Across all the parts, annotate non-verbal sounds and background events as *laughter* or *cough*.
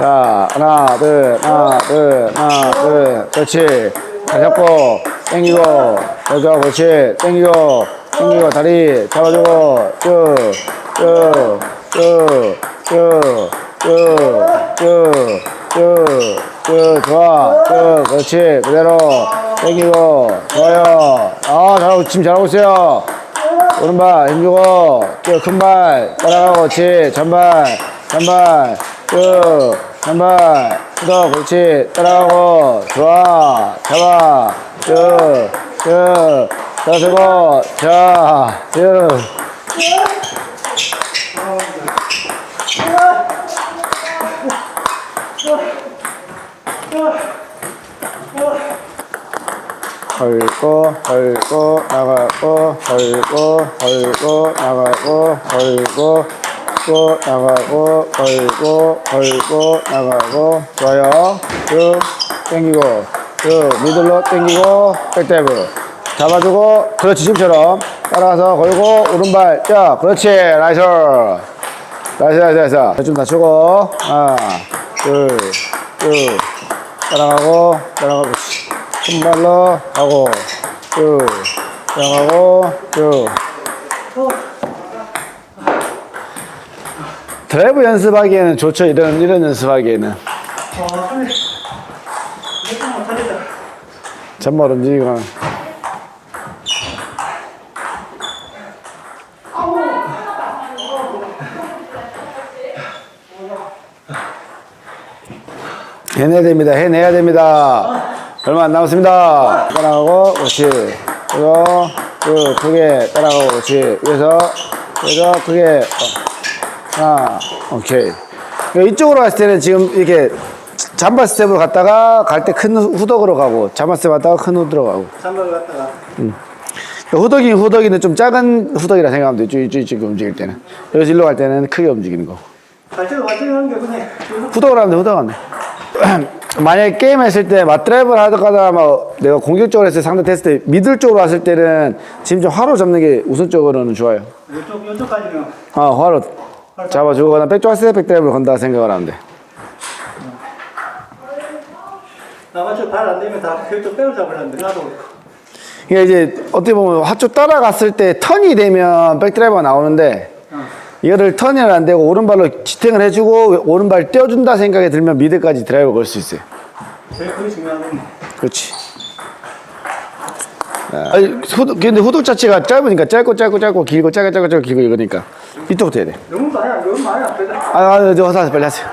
자, 하나, 둘, 하나, 둘, 하나, 둘. 그렇지. 다 잡고, 당기고, 여자, 그렇지. 당기고, 당기고, 다리 잡아주고, 쭉, 쭉, 쭉, 쭉, 쭉, 쭉, 쭉, 쭉, 좋아. 쭉, 그렇지. 그대로. 당기고, 좋아요. 아, 잘하고, 지금 잘하고 있어요. 오른발 힘주고 쭉 큰발 따라가고 그렇지. 전발 전발 쭉 전발. 더 그렇지. 따라가고 좋아. 잡아. 쭉쭉. 따라서고 자 쭉 걸고 걸고 나가고 걸고 걸고 나가고 걸고 또 나가고 걸고 걸고 나가고. 좋아요. 쭉 당기고 쭉 미들로 당기고 백대브. 잡아주고 그렇지 지금처럼. 따라가서 걸고 오른발 자 그렇지 나이스 나이스 나이스 나이스 좀 낮추고. 하나 둘쭉. 따라가고 따라가고 그렇지 큰 발로 하고 쭉. 들어가고 쭉. 드라이브 연습하기에는 좋죠 이런 이런 연습하기에는. 잔발 움직이고. 해내야 됩니다 해내야 됩니다 얼마 안 남았습니다. 따라가고 그렇지. 이거 그 크게 따라가고 그렇지. 그래서 그래서 크게. 어. 하나 오케이. 그러니까 이쪽으로 갔을 때는 지금 이렇게 잠바 스텝으로 갔다가 갈 때 큰 후덕으로 가고 잠바 스텝 갔다가 큰 후덕으로 가고. 산발 갔다가. 후덕이 후덕이는 좀 작은 후덕이라 생각하면 되죠. 이쪽 이쪽 움직일 때는. 여기서 일로 갈 때는 크게 움직이는 거 발전 완전히 하는 게 그냥 후덕을 하면 돼 후덕 하면 돼 *clears throat* 만약에 게임 했을 때 맞드라이브를 하다가 뭐 내가 공격적으로 했을 때 상대 때 미들 쪽으로 왔을 때는 지금 좀 화로 잡는 게 우선적으로는 좋아요. 이쪽 이쪽까지는? 아 화로 잡아주고 그다음 백쪽 왔을 때 백드라이브를 건다 생각을 하면 돼 나가서 발안 되면 다 그쪽 빼고 잡으려는데 나도. 그러니까 이제 어떻게 보면 화쪽 따라갔을 때 턴이 되면 백드라이버가 나오는데 이거를 턴이 안 되고 오른발로 지탱을 해주고 오른발 떼어준다 생각이 들면 미드까지 드라이버 걸수 있어요. 제일 그게 중요한 건 그렇지. 아니, 후드, 근데 후드 자체가 짧으니까 짧고 짧고 짧고 길고 짧고 짧고 짧고 길고 이거니까 이쪽부터 해야 돼. 너무 많이 안 너무 많이 안 빼다 아, 아, 저 화사 빨리 하세요.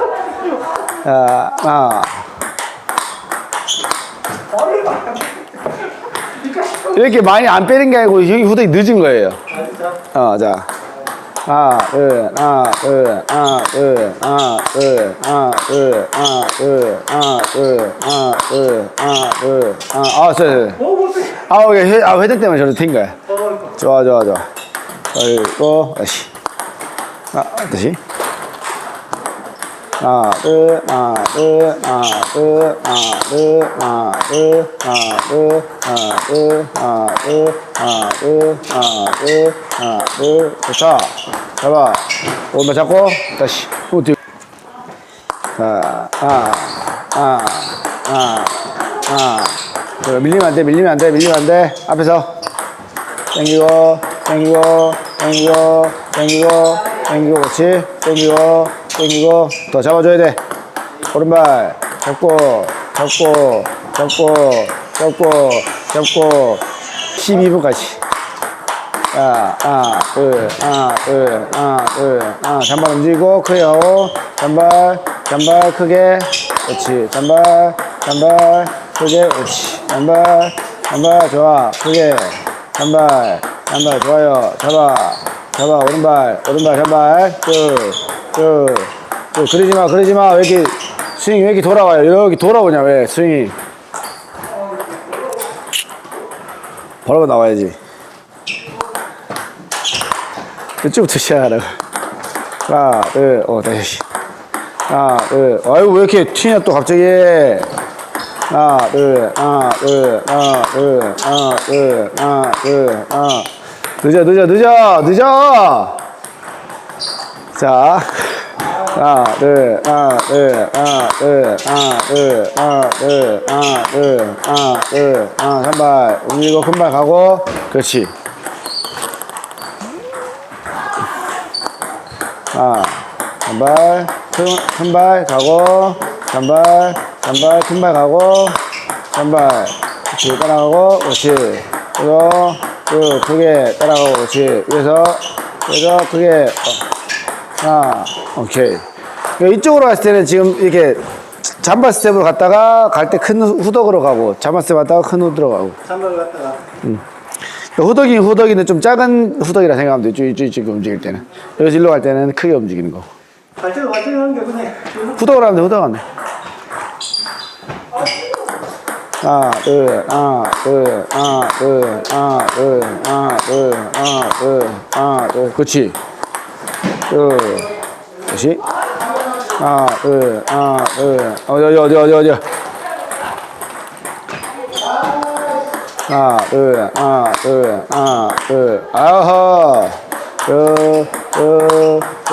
아, 아. 이렇게 많이 안 빼는 게 아니고 여기 후드이 늦은 거예요. 어, 자. 하나, 둘, 하나, 둘, 하나, 둘, 하나, 둘, 하나, 둘, 하나, 둘, 하나, 아, 아, 오케이. 회- 아, 회전 때문에 저를 튄 거야. 어 좋아, 좋아, 좋아. 그리고, 다시. 아, 다시. 둘, 하나, 둘, 하나, 둘, 하나, 둘, 하나, 둘, 하나, 둘, 좋다. 잡아. 오른발 잡고, 다시. 후 뒤. 자, 하나, 하나, 하나, 하나. 그래, 밀리면 안 돼, 밀리면 안 돼, 밀리면 안 돼. 앞에서. 당기고, 당기고, 당기고, 당기고, 당기고, 그렇지. 당기고, 당기고, 더 잡아줘야 돼. 오른발 잡고, 잡고, 잡고, 잡고, 잡고, 12분까지. 야, 하나, 둘, 하나, 둘, 하나, 둘, 하나, 잔발 움직이고, 하고, 잔발, 잔발 크게, 그렇지, 잔발, 잔발, 크게, 그렇지, 잔발, 잔발, 좋아, 크게, 잔발, 잔발, 좋아요, 잡아, 잡아, 오른발, 오른발, 잔발, 쭉, 쭉, 쭉, 그러지 마, 그러지 마, 왜 이렇게, 스윙이 왜 이렇게 돌아와요? 여기 돌아오냐, 왜, 스윙이. 바로 나와야지. 이쪽부터 시작하라고. 하나, 둘, 어, 다시. 하나, 둘, 아이고, 왜 이렇게 튀냐, 또 갑자기. 하나, 둘, 하나, 둘, 하나, 둘, 하나, 둘, 하나, 둘, 하나. 늦어, 늦어, 늦어, 늦어! 자. 하나, 둘, 하나, 둘, 하나, 둘, 하나, 둘, 하나, 둘, 하나, 둘, 하나, 둘, 하나, 산발. 움직이고, 큰 발 가고. 그렇지. 하나, 단발, 큰, 큰발 가고, 단발, 단발, 큰 발 가고, 단발. 그렇지, 따라가고, 그렇지. 그리고, 그, 크게 따라가고, 그렇지. 위에서, 위에서 크게, 어. 하나, 오케이. 그러니까 이쪽으로 갔을 때는 지금 이렇게 잠바 스텝으로 갔다가 갈 때 큰 후덕으로 가고, 잠바 스텝 갔다가 큰 후덕으로 가고. 잠바를 갖다가 후덕이 후덕이는 좀 작은 후덕이라 생각하면 돼. 쭉, 쭉, 쭉 움직일 때는. 여기서 일로 갈 때는 크게 움직이는 거. 발전 완전히 하는 게 그냥 후덕으로 하면 돼, 후덕 하면 돼. 하나, 둘, 하나, 둘, 하나, 둘, 하나, 둘, 하나, 둘, 하나, 둘, 하나, 둘. 그렇지. 둘, 다시. 하나, 둘, 하나, 둘. 어디, 어디, 어디, 어디. 하나, 둘, 하나, 둘, 하나, 둘. 아하. 요, 요,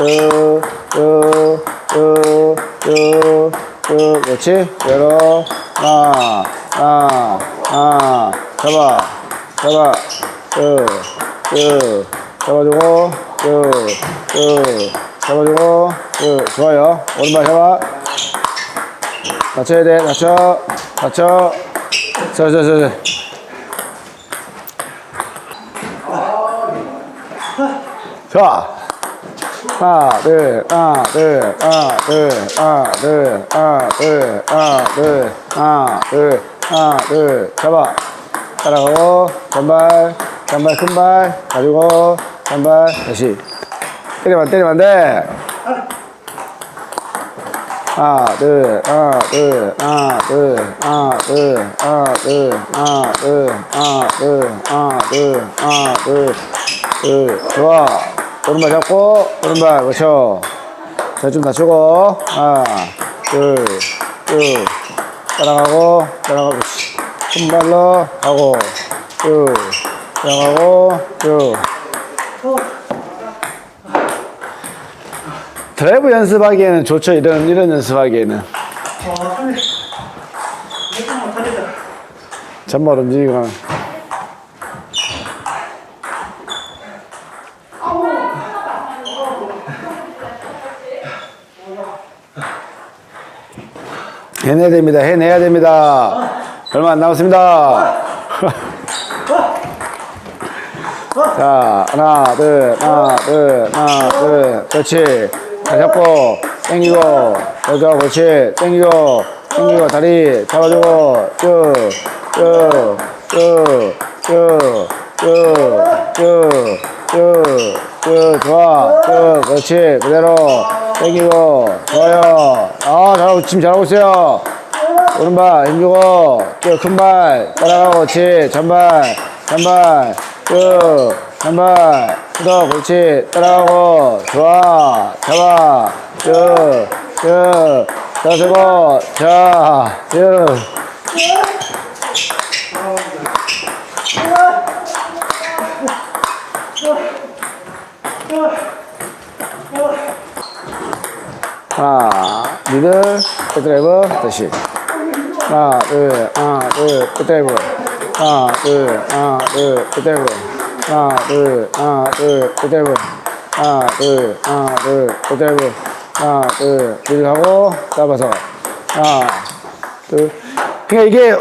요, 요, 요, 요, 요. 그렇지? 열어. 하나, 하나, 하나. 잡아. 잡아. 요, 요. 잡아주고, 요, 요. 잡아주고, 요. 좋아요. 오른발 잡아. 낮춰야 돼. 낮춰. 낮춰. 저. 자. 하나, 둘, 하나, 둘, 하나, 둘, 하나, 둘, 하나, 둘, 하나, 둘, 하나, 둘, 하나, 둘, 잡아. 따라가고, 단발, 단발, 큰발, 가지고, 단발, 다시. 때리면, 안- 때리면 안 돼. 하나, 둘, 하나, 둘, 하나, 둘, 하나, 둘, 하나, 둘, 하나, 둘, 하나, 둘, 하나, 둘, 하나, 둘, 둘, 좋아. 오른발 잡고, 오른발, 그렇죠. 자, 좀 낮추고, 하나, 둘, 둘, 따라가고, 따라가고, 그렇지. 큰 발로 가고, 둘, 따라가고, 둘. 드라이브 연습하기에는 좋죠. 이런, 이런 연습하기에는. 어, 하네. 이거 못하겠다. 잔발 움직이고. 해내야 됩니다. 해내야 됩니다. 얼마 안 남았습니다. *laughs* 자, 하나, 둘, 하나, 둘, 하나, 둘, 그렇지. 잡고 땡기고 여자 그렇지. 당기고 당기고 다리 잡아주고 쭉쭉쭉쭉쭉쭉쭉 좋아. 쭉 그렇지. 그대로 당기고 좋아요. 아 잘하고 지금 잘하고 있어요. 오른발 힘주고 쭉큰발 따라가고 그렇지. 잔발 잔발 쭉. 전발 후덕 그렇지. 따라가고 좋아. 잡아. 쭉쭉. 따세고 자쭉. 하나 미들 백드라이브 다시. 하나 둘 하나 둘 백드라이브 하나 둘 하나 둘 백드라이브 하나 둘 하나 둘 백드라이브 하나 둘 하나 둘 백드라이브 하나 둘 미들 하고 잡아서 하나 둘 그러니까 이게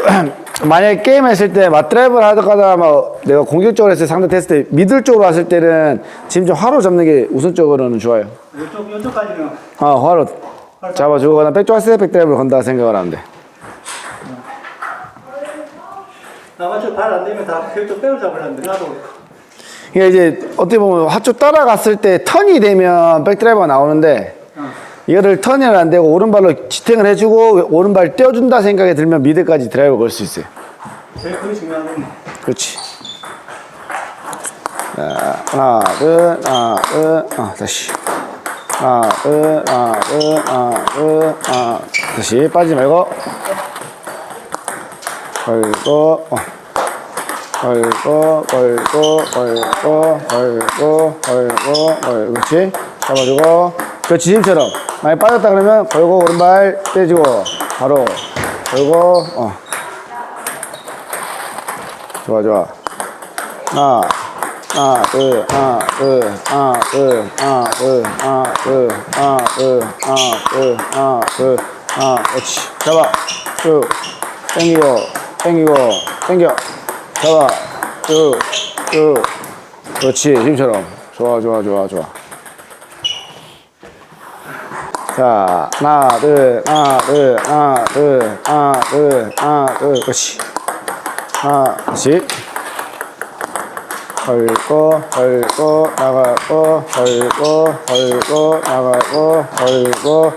만약에 게임 했을 때 맞드라이브를 하다가 뭐 내가 공격적으로 했을 때 상대 때 미들 쪽으로 왔을 때는 지금 좀 화로 잡는 게 우선적으로는 좋아요 이쪽, 이쪽까지는 아, 화로 그다음 백조 스텝 백드라이브를 건다 생각을 하면 돼. 아마추어 발안 되면 다 이쪽 빼고 잡으려는데 나도 그러니까 이제 어떻게 보면 화쪽 따라갔을 때 턴이 되면 백드라이브가 나오는데 어. 이거를 턴이 안 되고 오른발로 지탱을 해주고 오른발 떼어준다 생각이 들면 미드까지 드라이브 걸 수 있어요. 제일 그게 중요한 건 그렇지. 자, 하나, 둘, 하나, 둘, 아, 다시. 하나, 둘, 하나, 둘, 하나, 둘, 하나, 다시. 빠지지 말고. 걸고, 어. 걸고, 걸고, 걸고, 걸고, 걸고, 걸고, 그렇지. 잡아주고, 그 지짐처럼. 많이 빠졌다 그러면 걸고 오른발 떼지고. 바로 걸고 어. 좋아 좋아. 하나 하나 둘 하나 둘 하나 둘 하나 둘 하나 둘 하나 둘 하나 둘 하나 둘 하나. 그렇지. 잡아. 쭉. 당기고 당기고 당겨 잡아 쭉 쭉 그렇지 지금처럼. 좋아 좋아 좋아 좋아. 자 하나 둘 하나 둘 하나 둘 하나 둘 하나 둘. 그렇지. 하나 그렇지. 걸고 걸고 나가고 걸고 걸고 나가고 걸고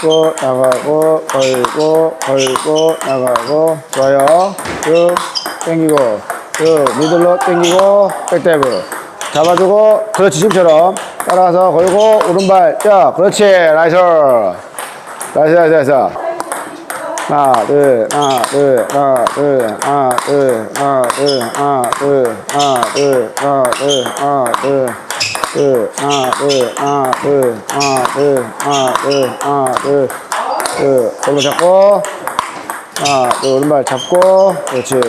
고 나가고 걸고 걸고 나가고. 좋아요. 쭉 당기고 쭉 미들로 당기고 백대브 잡아주고 그렇지 지금처럼 따라가서 걸고 오른발 자 그렇지 나이스 나이스 나이스 나이스 하나 둘 하나 둘 하나 둘 하나 둘 하나 둘 하나 둘 하나 둘 하나 둘 하나 둘 둘 하나 둘 하나 둘 하나 둘 하나 둘 하나 둘 둘 걸로 잡고 하나 둘 오른발 잡고 그렇지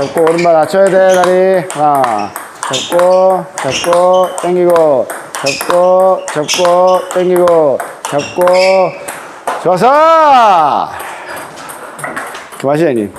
잡고 오른발 낮춰야 돼 다리. 하나 잡고 잡고 당기고 잡고 잡고 당기고 잡고. 그만하시죠 형님